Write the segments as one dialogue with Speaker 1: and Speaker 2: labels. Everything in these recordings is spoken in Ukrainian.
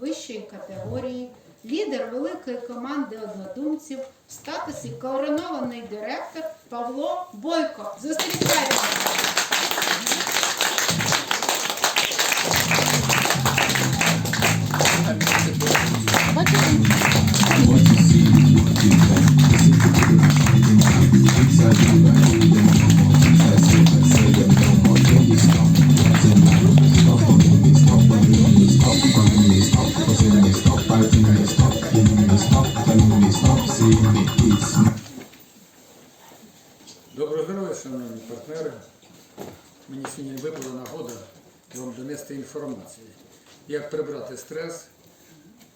Speaker 1: вищої категорії, лідер великої команди однодумців в статусі коронований директор Павло Бойко. Зустрічаємо!
Speaker 2: Стрес?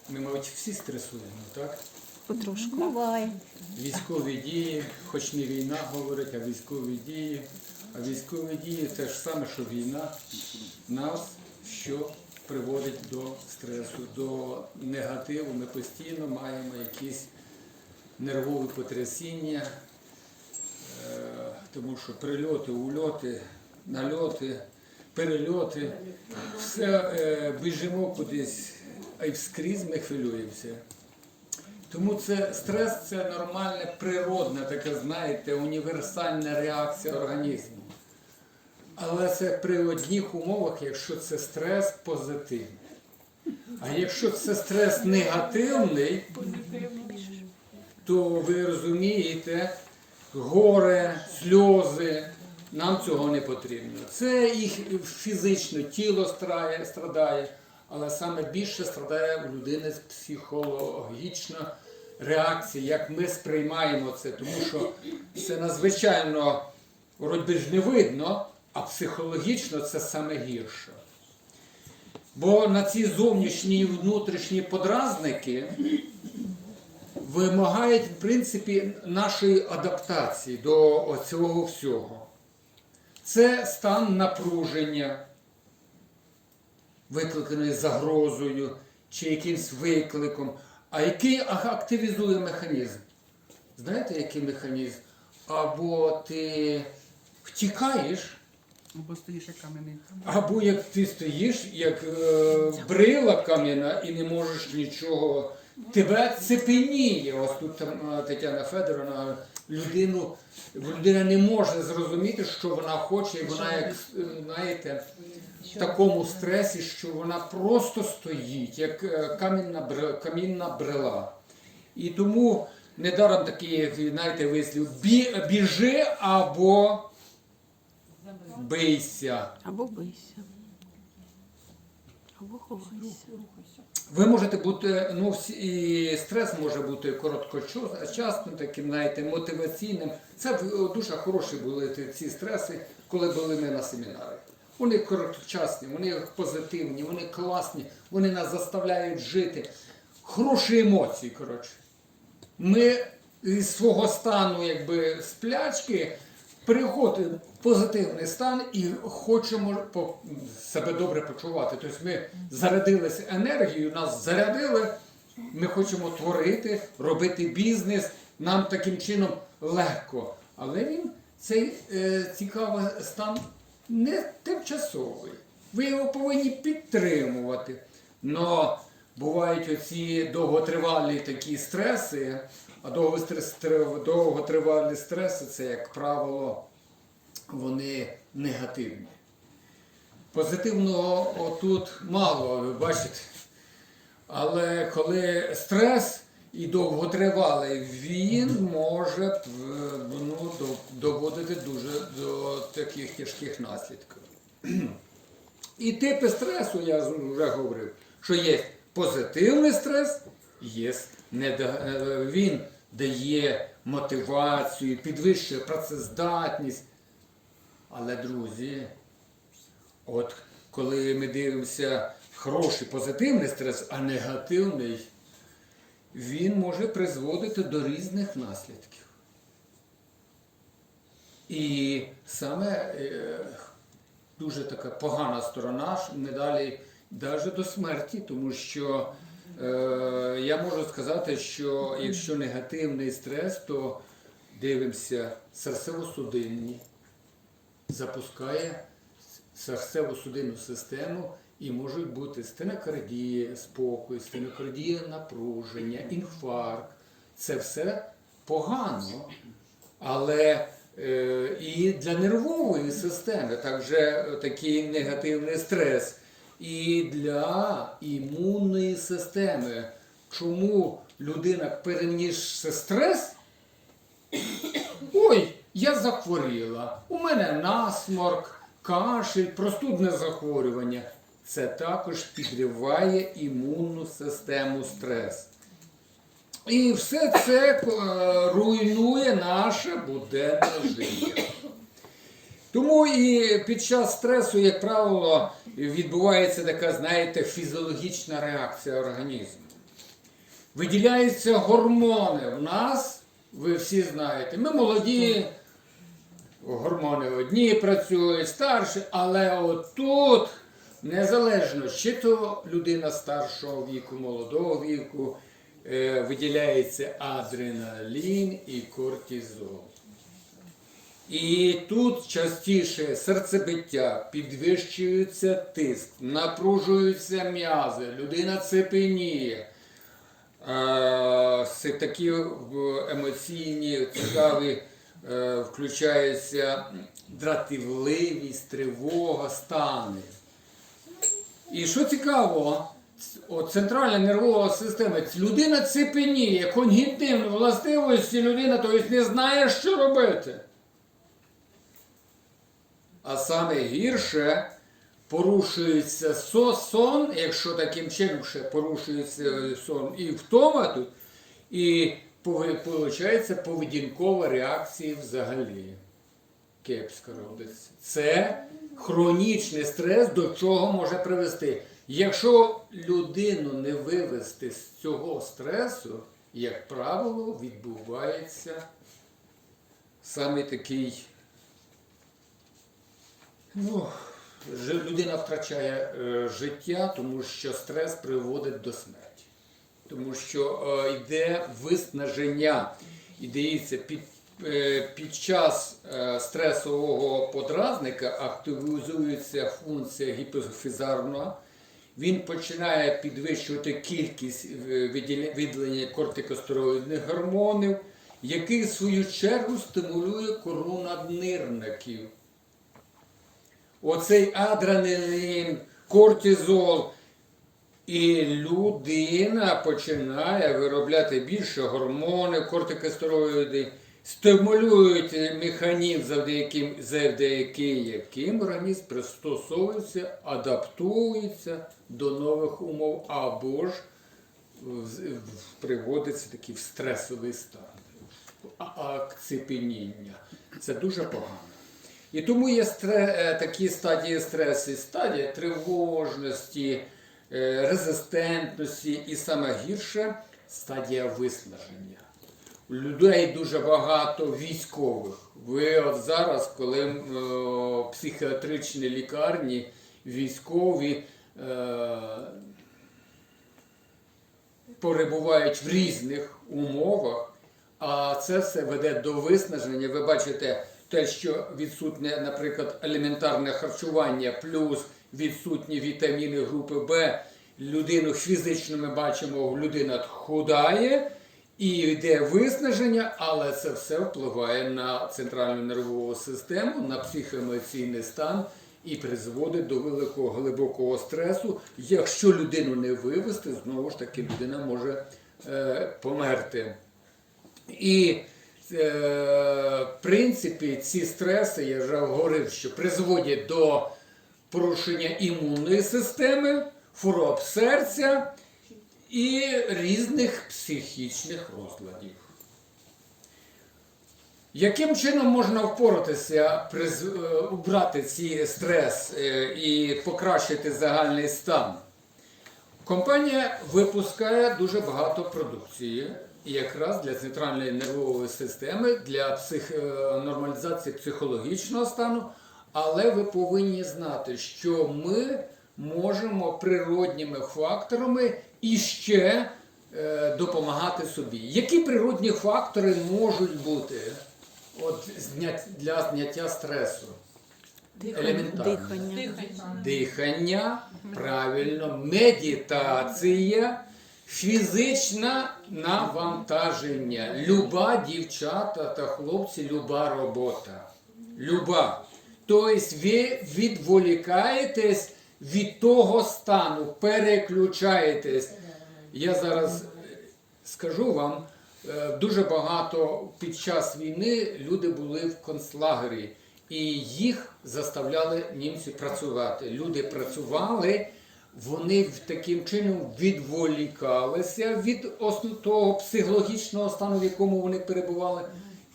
Speaker 2: Ми, мабуть, всі стресуємо, так?
Speaker 3: Потрошку. Буває.
Speaker 2: Військові дії, хоч не війна говорить, а військові дії. А військові дії те ж саме, що війна нас що приводить до стресу, до негативу. Ми постійно маємо якісь нервові потрясіння, е, тому що прильоти, ульоти, нальоти, перельоти, все е, біжимо кудись, а й вскрізь ми хвилюємося. Тому це стрес це нормальна, природна, така, знаєте, універсальна реакція організму. Але це при одних умовах, якщо це стрес позитивний. А якщо це стрес негативний, то ви розумієте, горе, сльози, нам цього не потрібно. Це їх фізично тіло страдає, страдає, але саме більше страдає у людини психологічна реакція, як ми сприймаємо це, тому що це надзвичайно вроді ж не видно, а психологічно це саме гірше. Бо на ці зовнішні і внутрішні подразники вимагають, в принципі, нашої адаптації до цього всього. Це стан напруження, викликаний загрозою чи якимсь викликом, а який активізує механізм. Знаєте, який механізм? Або ти втікаєш,
Speaker 4: Або стоїш як кам'яний.
Speaker 2: або як ти стоїш, як е, брила кам'яна і не можеш нічого. Тебе цепеніє. Ось тут там е, Тетяна Федоровна людину, людина не може зрозуміти, що вона хоче, і вона, як знаєте, в такому стресі, що вона просто стоїть, як е, камінна, камінна брела. І тому недаром такий, знаєте, вислів «Бі- біжи або бийся.
Speaker 3: Або бийся. Або ховайся.
Speaker 2: Ви можете бути, ну і стрес може бути короткочасним, таким, знаєте, мотиваційним. Це дуже хороші були ці стреси, коли були ми на семінарі. Вони короткочасні, вони позитивні, вони класні, вони нас заставляють жити. Хороші емоції, коротше. Ми із свого стану якби сплячки переходимо в позитивний стан і хочемо себе добре почувати. Тобто ми зарядилися енергією, нас зарядили, ми хочемо творити, робити бізнес, нам таким чином легко. Але він цей е, цікавий стан не тимчасовий. Ви його повинні підтримувати. Но бувають оці довготривалі такі стреси, а довготривалі стреси це, як правило, вони негативні. Позитивного отут мало, ви бачите. Але коли стрес і довготривалий, він може е, ну, доводити дуже до таких тяжких наслідків. І типи стресу, я вже говорив, що є позитивний стрес, є він дає мотивацію, підвищує працездатність. Але, друзі, от коли ми дивимося хороший позитивний стрес, а негативний, він може призводити до різних наслідків. І саме е, дуже така погана сторона медалі навіть до смерті, тому що е, я можу сказати, що якщо негативний стрес, то дивимося серцево-судинні, запускає серцево-судинну систему І можуть бути стенокардія, спокій, стенокардія напруження, інфаркт. Це все погано. Але е, і для нервової системи також е, такий негативний стрес. І для імунної системи. Чому людина перенісши стрес? Ой, я захворіла, у мене насморк, кашель, простудне захворювання. Це також підриває імунну систему стрес. І все це е, руйнує наше буденне життя. Тому і під час стресу, як правило, відбувається така, знаєте, фізіологічна реакція організму. Виділяються гормони в нас, ви всі знаєте, ми молоді, гормони одні працюють, старші, але отут, незалежно, чи то людина старшого віку, молодого віку, е, виділяється адреналін і кортизол. І тут частіше серцебиття, підвищується тиск, напружуються м'язи, людина цепеніє. Це такі емоційні, цікаві, е, включаються дратівливість, тривога, стани. І що цікаво, центральна нервова система, людина цепеніє, когнітивні властивості людина, тобто не знає, що робити. А саме гірше порушується сон, якщо таким чином ще порушується сон і втома тут, і виходить поведінкова реакція взагалі. Кепсько робиться. Це хронічний стрес до чого може привести. Якщо людину не вивести з цього стресу, як правило, відбувається саме такий Ну, людина втрачає е, життя, тому що стрес приводить до смерті. Тому що е, йде виснаження. І дивіться, під, е, під час е, стресового подразника активізується функція гіпофізарна. Він починає підвищувати кількість е, виділення кортикостероїдних гормонів, який в свою чергу стимулює кору наднирників. Оцей адреналін, кортизол. І людина починає виробляти більше гормонів, кортикостероїди, стимулюють механізм, завдяки завдяки яким організм пристосовується, адаптується до нових умов або ж приводиться такий в стресовий стан, акцепеніння. Це дуже погано. І тому є е, такі стадії стресу, стадія тривожності, е, резистентності і саме гірше стадія виснаження. У людей дуже багато військових. Ви от зараз, коли м, е, психіатричні лікарні, військові е, перебувають в різних умовах, а це все веде до виснаження. Ви бачите те, що відсутнє, наприклад, елементарне харчування, плюс відсутні вітаміни групи Б. Людину фізично ми бачимо, людина худає і йде виснаження, але це все впливає на центральну нервову систему, на психоемоційний стан і призводить до великого глибокого стресу. Якщо людину не вивести, знову ж таки людина може е, померти. І в принципі ці стреси, я вже говорив, що призводять до порушення імунної системи, хвороб серця і різних психічних розладів. Яким чином можна впоратися, е, убрати цей стрес е, і покращити загальний стан? Компанія випускає дуже багато продукції якраз для центральної нервової системи, для псих... е, нормалізації психологічного стану. Але ви повинні знати, що ми можемо природніми факторами іще е, допомагати собі. Які природні фактори можуть бути от, для зняття стресу? елементарне.
Speaker 3: Дихання.
Speaker 2: Дихання, правильно, медитація, фізичне навантаження. Люба дівчата та хлопці, люба робота. Люба. Тобто ви відволікаєтесь від того стану, переключаєтесь. Я зараз е, скажу вам, е, дуже багато під час війни люди були в концлагері, і їх заставляли німці працювати. Люди працювали, вони таким чином відволікалися від того психологічного стану, в якому вони перебували.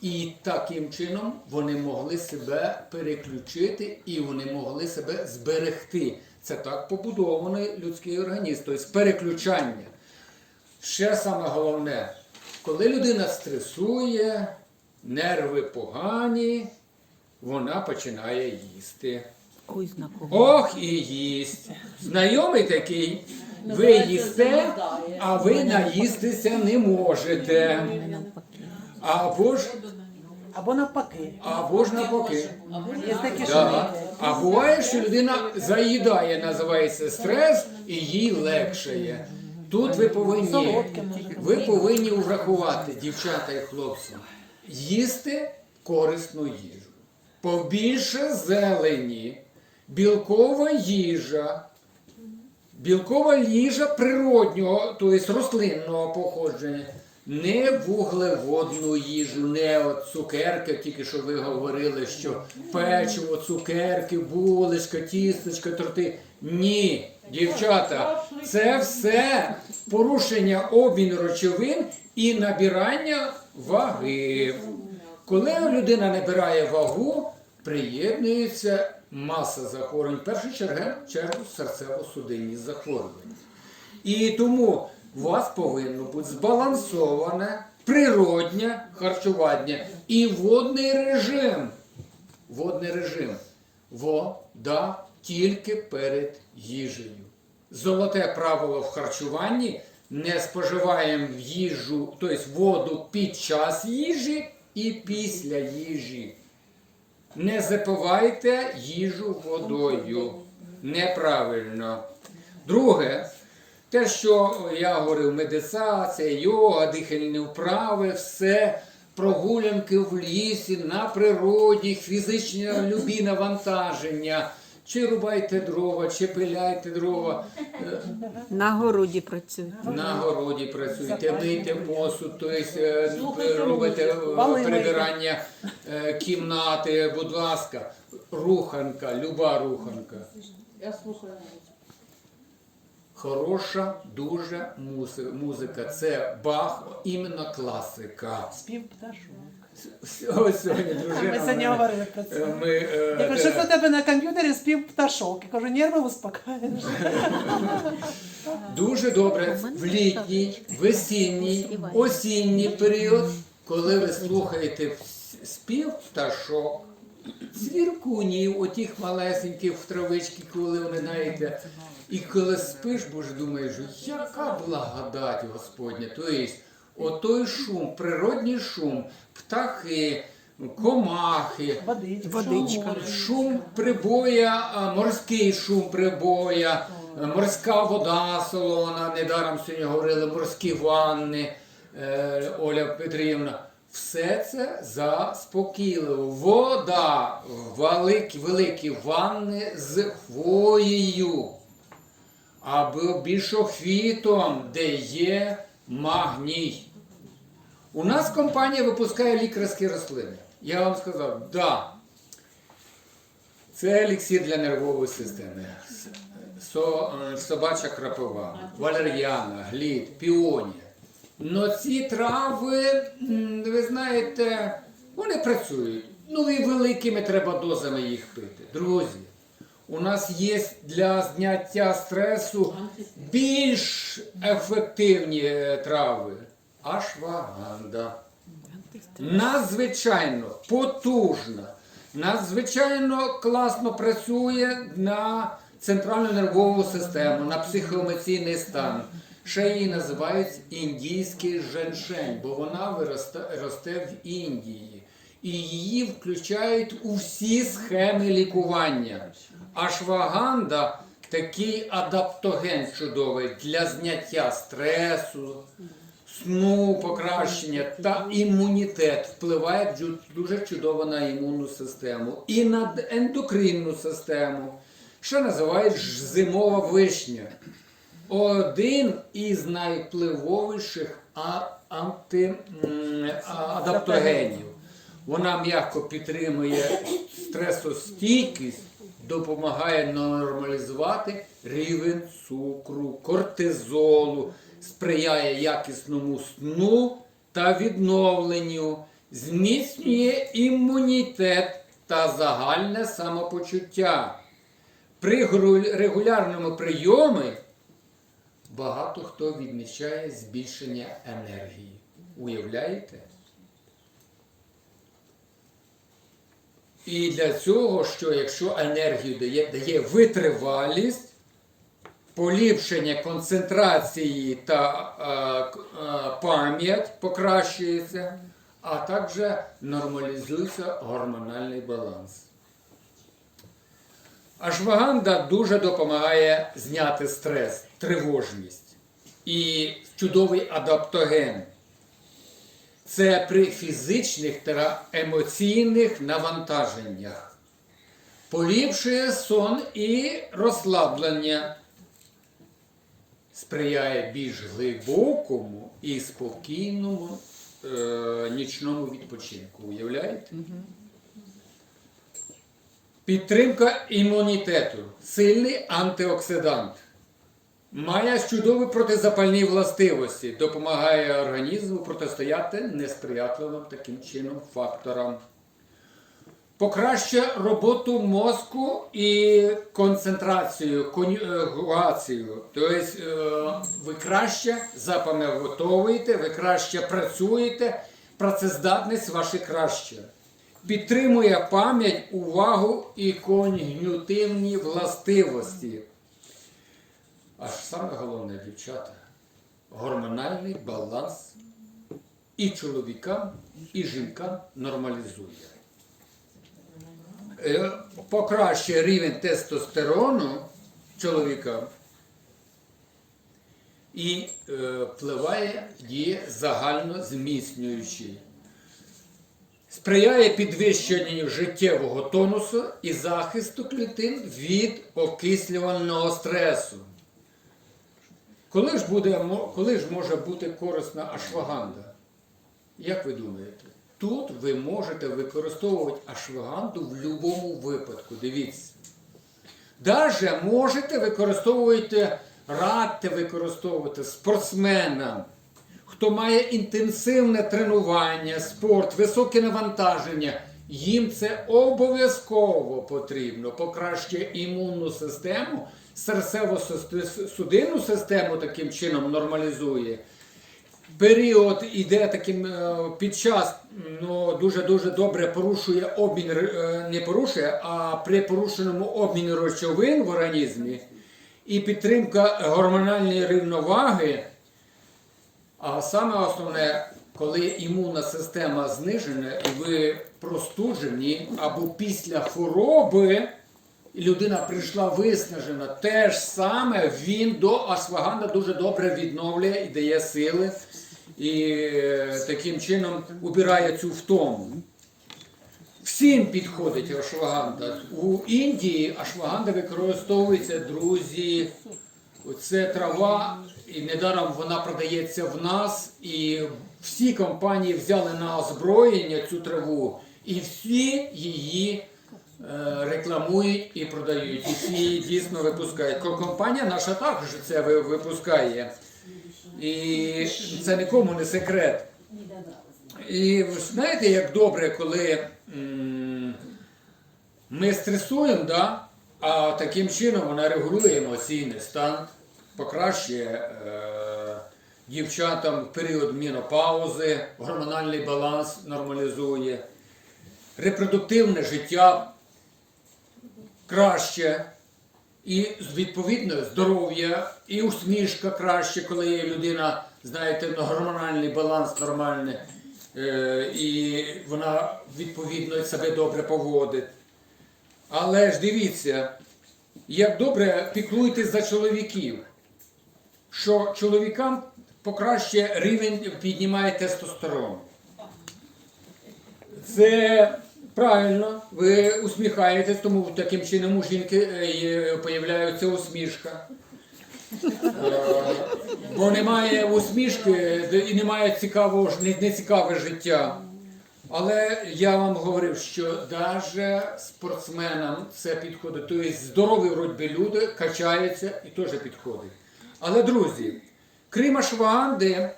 Speaker 2: І таким чином вони могли себе переключити і вони могли себе зберегти. Це так побудований людський організм, тобто переключання. Ще саме головне, коли людина стресує, нерви погані, вона починає їсти.
Speaker 3: Ой.
Speaker 2: Ох і їсть. Знайомий такий, ви їсте, а ви наїстися не можете. Або ж,
Speaker 5: Або навпаки.
Speaker 2: або ж навпаки.
Speaker 5: Є такі, що
Speaker 2: Да. А буває, що людина заїдає, називається стрес, і їй легшає. Тут ви повинні, ви повинні врахувати, дівчата і хлопці, їсти корисну їжу. Побільше зелені, білкова їжа, білкова їжа природнього, тобто рослинного походження. Не вуглеводну їжу, не от цукерки, тільки що ви говорили, що печиво, цукерки, булочка, тісточка, торти. Ні, дівчата, це все порушення обміну речовин і набирання ваги. Коли людина набирає вагу, приєднується маса захворювань, в першу чергу, серцево-судинні захворювання. І тому у вас повинно бути збалансоване природнє харчування і водний режим. Водний режим. Вода тільки перед їжею. Золоте правило в харчуванні не споживаємо їжу, тобто воду під час їжі і після їжі. Не запивайте їжу водою. Неправильно. Друге, те, що я говорив, медитація, йога, дихальні вправи, все, прогулянки в лісі, на природі, фізичне любі навантаження. Чи рубайте дрова, чи пиляйте дрова,
Speaker 3: На городі працюють.
Speaker 2: на городі працюєте, мийте посуд, тобто робите е, прибирання е, кімнати, будь ласка, руханка, люба руханка.
Speaker 1: Я слухаю.
Speaker 2: Хороша дуже музика. Це Бах, іменно класика.
Speaker 5: спів пташок.
Speaker 2: Ось сьогодні дружина.
Speaker 5: Ми сьогодні говорили про
Speaker 2: е,
Speaker 5: це.
Speaker 2: Ми, е,
Speaker 5: Я кажу, що
Speaker 2: е,
Speaker 5: це у тебе на комп'ютері спів пташок. Я кажу, нерви успокаєш.
Speaker 2: Дуже добре в літній, весінній, осінній період, коли ви слухаєте спів пташок, цвіркунів, отих малесеньких в травички, коли вони знаєте, і коли спиш, бо ж думаєш, яка благодать Господня. Тобто, отой шум, природній шум, птахи, комахи,
Speaker 5: Водичка.
Speaker 3: Водичка.
Speaker 2: Шум прибоя, морський шум прибоя, морська вода солона, недаром сьогодні говорили морські ванни, е, Оля Петрівна. Все це заспокійливо. Вода, великі, великі ванни з хвоєю або бішофітом, де є магній. У нас компанія випускає лікарські рослини. Я вам сказав, да. Це еліксир для нервової системи. Со, собача крапива, валер'яна, глід, піонія. Но ці трави, ви знаєте, вони працюють. Ну і великими треба дозами їх пити. Друзі, у нас є для зняття стресу більш ефективні е, трави. Ашваганда надзвичайно потужна, надзвичайно класно працює на центральну нервову систему, на психоемоційний стан. Ще її називають індійський женшень, бо вона виросте, росте в Індії. і її включають у всі схеми лікування. Ашваганда такий адаптоген чудовий для зняття стресу, сну, покращення та імунітет впливає дуже чудово на імунну систему і на ендокринну систему, що називають зимова вишня. Один із найвпливовіших а- анти, м, а- адаптогенів. Вона м'яко підтримує стресостійкість, допомагає нормалізувати рівень цукру, кортизолу, сприяє якісному сну та відновленню, зміцнює імунітет та загальне самопочуття. При регулярному прийомі багато хто відмічає збільшення енергії. Уявляєте? І для цього, що якщо енергію дає, дає витривалість, поліпшення концентрації та е, е, пам'ять покращується, а також нормалізується гормональний баланс. Ашваганда дуже допомагає зняти стрес, тривожність і чудовий адаптоген. Це при фізичних та емоційних навантаженнях. Поліпшує сон і розслаблення. Сприяє більш глибокому і спокійному е, нічному відпочинку. Уявляєте? Підтримка імунітету. Сильний антиоксидант. Має чудові протизапальні властивості, допомагає організму протистояти несприятливим таким чином факторам. Покращує роботу мозку і концентрацію, конюгацію. Тобто е, ви краще запам'ятовуєте, ви краще працюєте, працездатність ваша краща. Підтримує пам'ять, увагу і когнітивні властивості. Аж саме головне, дівчата, гормональний баланс і чоловікам, і жінкам нормалізує. Е, Покращує рівень тестостерону чоловікам і е, впливає діє загально зміцнюючий. Сприяє підвищенню життєвого тонусу і захисту клітин від окислювального стресу. Коли ж, буде, коли ж може бути корисна ашваганда? Як ви думаєте? Тут ви можете використовувати ашваганду в будь-якому випадку. Дивіться. Даже можете використовувати, радьте використовувати спортсменам, хто має інтенсивне тренування, спорт, високе навантаження. Їм це обов'язково потрібно. Покращує імунну систему, серцево-судинну систему таким чином нормалізує. Період іде таким е, під час ну, дуже-дуже добре порушує обмін, е, не порушує, а при порушеному обміні речовин в організмі і підтримка гормональної рівноваги. А саме основне, коли імунна система знижена і ви простужені або після хвороби, людина прийшла виснажена, те ж саме він до ашваганда дуже добре відновлює і дає сили, і е, таким чином убирає цю втому. Всім підходить ашваганда. У Індії ашваганда використовується, друзі. Це трава, і недаром вона продається в нас. І всі компанії взяли на озброєння цю траву, і всі її рекламують і продають. І всі дійсно випускають. Компанія наша також це випускає. І це нікому не секрет. І ви знаєте, як добре, коли ми стресуємо, да? а таким чином вона регулює емоційний стан, покращує е, дівчатам період менопаузи, гормональний баланс нормалізує, репродуктивне життя краще. І відповідно здоров'я, і усмішка краще, коли є людина, знаєте, гормональний баланс нормальний. е, і вона відповідно себе добре поводить. Але ж дивіться, як добре піклуєтесь за чоловіків, що чоловікам покраще рівень піднімає тестостерон. Це правильно, ви усміхаєтесь, тому таким чином у жінки е, появляється усмішка. Е, Бо немає усмішки і немає цікавого нецікаве життя. Але я вам говорив, що навіть спортсменам це підходить. Тобто здорові вроді люди качаються і теж підходить. Але друзі, крім Ашваганди,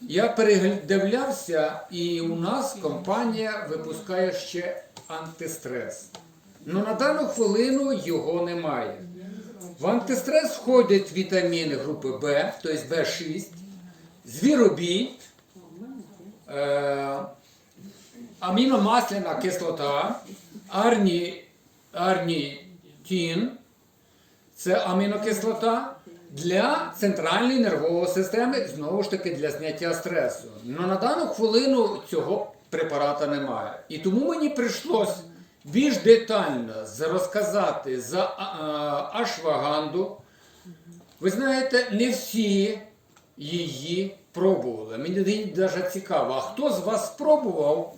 Speaker 2: я передивлявся, і у нас компанія випускає ще антистрес. Ну на дану хвилину його немає. В антистрес входять вітаміни групи В, тобто В6, звіробій, е, аміномасляна кислота, арні, арнітін, це амінокислота для центральної нервової системи, знову ж таки для зняття стресу. Ну на дану хвилину цього препарата немає. І тому мені прийшлось більш детально розказати за ашваганду. Ви знаєте, не всі її пробували. Мені навіть цікаво, а хто з вас спробував?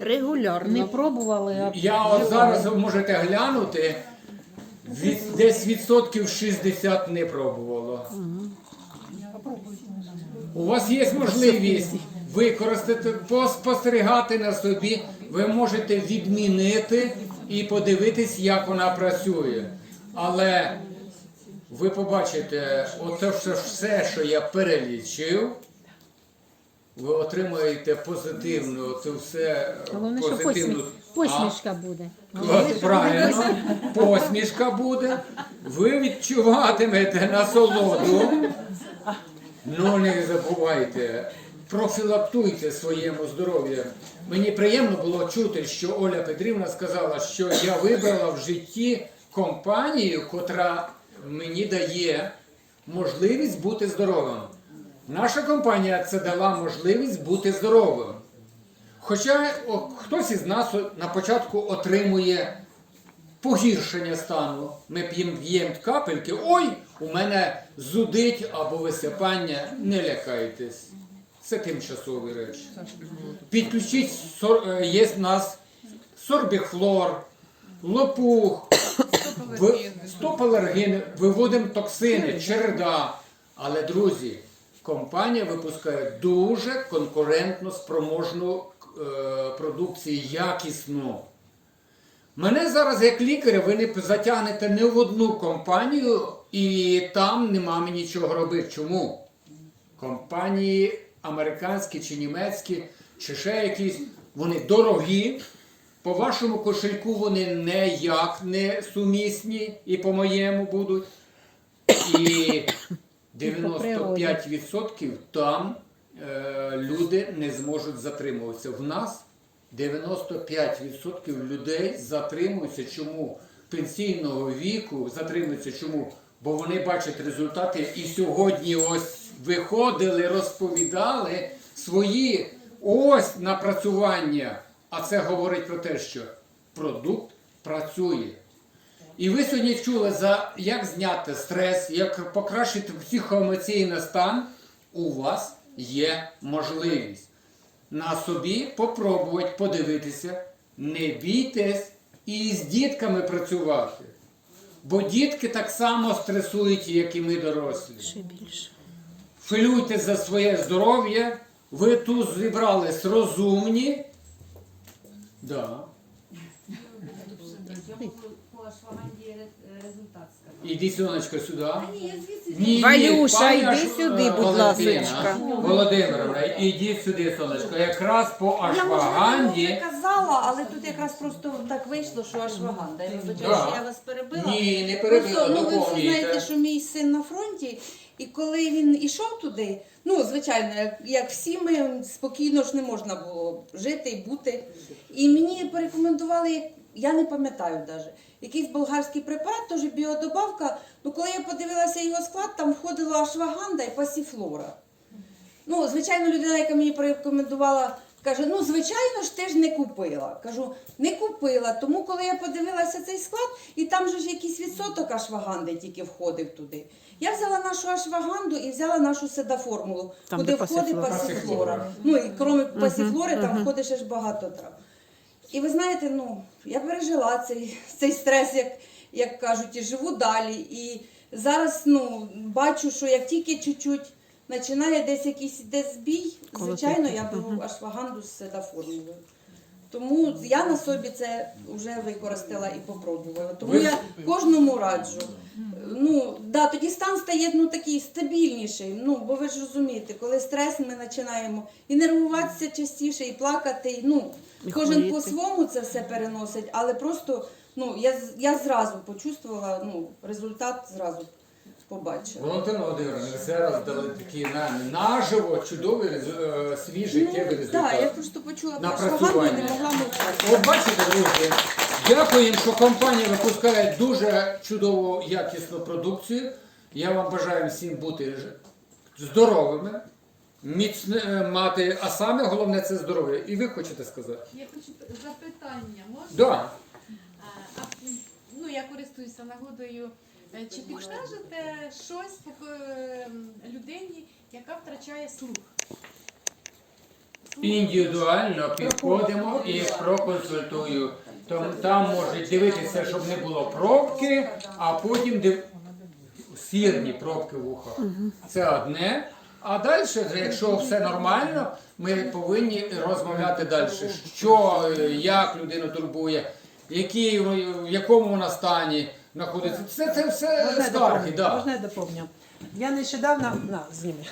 Speaker 3: Регулярно.
Speaker 6: Не пробували, а
Speaker 2: Я от зараз можете глянути, від, десь відсотків 60 не пробувало. У вас є можливість використати, поспостерігати на собі, ви можете відмінити і подивитись, як вона працює. Але ви побачите, оце все, що я перелічив, ви отримаєте позитивну, це все
Speaker 6: головне, що
Speaker 2: позитивну.
Speaker 6: посмішка буде.
Speaker 2: От, правильно, посмішка буде. Ви відчуватимете насолоду. Ну не забувайте, профілактуйте своєму здоров'ю. Мені приємно було чути, що Оля Петрівна сказала, що я вибрала в житті компанію, котра мені дає можливість бути здоровим. Наша компанія це дала можливість бути здоровим. Хоча хтось із нас на початку отримує погіршення стану. Ми п'ємо капельки, ой, у мене зудить або висипання. Не лякайтесь. Це тимчасові речі. Підключіть, е, є в нас сорбіхлор, лопух, стоп-алергін, виводимо токсини, череда. Але, друзі, компанія випускає дуже конкурентно спроможну е, продукцію, якісну. Мене зараз, як лікаря, ви не затягнете ні в одну компанію, і там нема мені нічого робити. Чому? Компанії американські чи німецькі, чи ще якісь, вони дорогі. По вашому кошельку вони ніяк не сумісні і по моєму будуть. І 95% там е, люди не зможуть затримуватися. В нас 95% людей затримуються. Чому? Пенсійного віку затримуються. Чому? Бо вони бачать результати і сьогодні ось виходили, розповідали свої ось напрацювання. А це говорить про те, що продукт працює. І ви сьогодні чули, за як зняти стрес, як покращити психоемоційний стан. У вас є можливість на собі попробувати подивитися, не бійтесь і з дітками працювати. Бо дітки так само стресують, як і ми дорослі.
Speaker 3: Ще більше.
Speaker 2: Хвилюйте за своє здоров'я. Ви тут зібрались розумні. Да.
Speaker 7: По Ашваганді результат.
Speaker 2: Іди, сонечко, сюди.
Speaker 7: Ні, я
Speaker 3: Валюша,
Speaker 2: пані
Speaker 3: йди
Speaker 2: Аш-
Speaker 3: сюди,
Speaker 2: е,
Speaker 3: будь
Speaker 2: Валентина,
Speaker 3: ласочка.
Speaker 2: Володимировна, ідіть сюди, сонечко. Якраз по
Speaker 7: Я можливо
Speaker 2: Ашваганді.
Speaker 7: вже казала, але тут якраз просто так вийшло, що Ашваганда. Я вибачаю,
Speaker 2: Да.
Speaker 7: що я вас перебила.
Speaker 2: Ні, не перебила,
Speaker 7: Просто, ну, ви всі
Speaker 2: доповнюйте.
Speaker 7: знаєте, що мій син на фронті, і коли він ішов туди, ну, звичайно, як, як всі ми, спокійно ж не можна було жити і бути. І мені порекомендували, я не пам'ятаю навіть, якийсь болгарський препарат, теж біодобавка. Ну, коли я подивилася його склад, там входила ашваганда і пасіфлора. Ну, звичайно, людина, яка мені порекомендувала, Каже, ну звичайно ж ти ж не купила. Кажу, не купила. Тому коли я подивилася цей склад, і там же ж якийсь відсоток ашваганди тільки входив туди. Я взяла нашу ашваганду і взяла нашу седаформулу,
Speaker 3: Там,
Speaker 7: куди входить
Speaker 3: пасифлора.
Speaker 7: пасифлора. Ну і крім пасифлори, там входить ще ж багато трав. І ви знаєте, ну я пережила цей, цей стрес, як, як кажуть, і живу далі. І зараз ну, бачу, що як тільки чуть-чуть починає десь якийсь іде збій, звичайно, я беру ашваганду з седаформулою. Тому я на собі це вже використала і попробувала. Тому я кожному раджу. Ну, да, тоді стан стає ну, такий стабільніший. Ну, бо ви ж розумієте, коли стрес ми починаємо і нервуватися частіше, і плакати. і, Ну,
Speaker 3: І
Speaker 7: кожен
Speaker 3: хворіти.
Speaker 7: по-своєму це все переносить, але просто ну, я, я зразу почувствувала, ну, результат зразу побачила.
Speaker 2: Валентина Володимировна, ви зараз дали такий на, наживо чудовий е, свій життєвий
Speaker 7: Ну, так, я просто почула і не могла мовчати.
Speaker 2: От бачите, друзі, дякуємо, що компанія випускає дуже чудову якісну продукцію. Я вам бажаю всім бути здоровими, міцне е, мати, а саме головне це здоров'я. І ви хочете сказати?
Speaker 8: Я хочу запитання, можна?
Speaker 2: Да.
Speaker 8: А, ну, я користуюся нагодою. Е, Чи підскажете щось е, людині, яка втрачає слух? Слух.
Speaker 2: Індивідуально підходимо і проконсультую. Там, там можуть дивитися, щоб не було пробки, а потім див... сірні пробки в ухах. Це одне. А далі, якщо все нормально, ми повинні розмовляти далі. Що, як людину турбує, які, в якому вона стані знаходиться. Це, це все скарги. Да.
Speaker 5: Можна я доповню? Я нещодавно, на, зніми.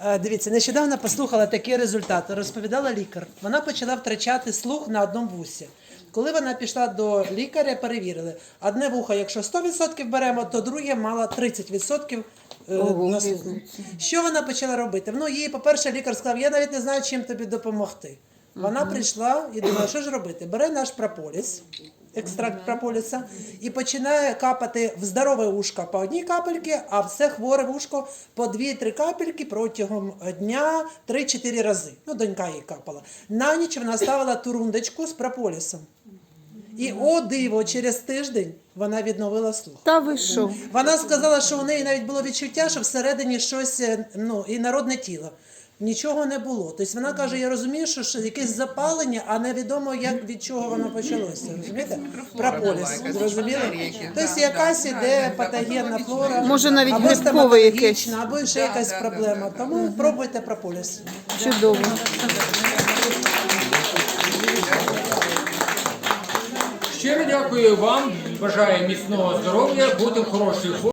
Speaker 5: Е, Дивіться, нещодавно послухала такий результат. Розповідала лікар. Вона почала втрачати слух на одному вусі. Коли вона пішла до лікаря, перевірили. Одне вухо, якщо 100% беремо, то друге мало 30% е,
Speaker 3: Ого,
Speaker 5: на слух. Що вона почала робити? Ну, їй, по-перше, лікар сказав, я навіть не знаю, чим тобі допомогти. Вона прийшла і думає, що ж робити? Бере наш прополіс, екстракт прополіса, і починає капати в здорове ушко по одній капельці, а все хворе вушко по 2-3 капельки протягом дня 3-4 рази. Ну, донька їй капала. На ніч вона ставила турундочку з прополісом. І о диво, через тиждень вона відновила слух.
Speaker 3: Та ви що?
Speaker 5: Вона сказала, що у неї навіть було відчуття, що всередині щось е, ну, і народне тіло. Нічого не було. Тобто вона каже, я розумію, що якесь запалення, а невідомо, як від чого воно почалося. Розумієте? Прополіс. Зрозуміли? Тобто якась іде патогенна флора.
Speaker 3: Може, навіть
Speaker 5: або
Speaker 3: грибкове якесь.
Speaker 5: стоматологічна, або ще якась проблема. Тому пробуйте прополіс.
Speaker 3: Чудово.
Speaker 2: Щиро дякую вам, бажаю міцного здоров'я, бути в хорошій формі.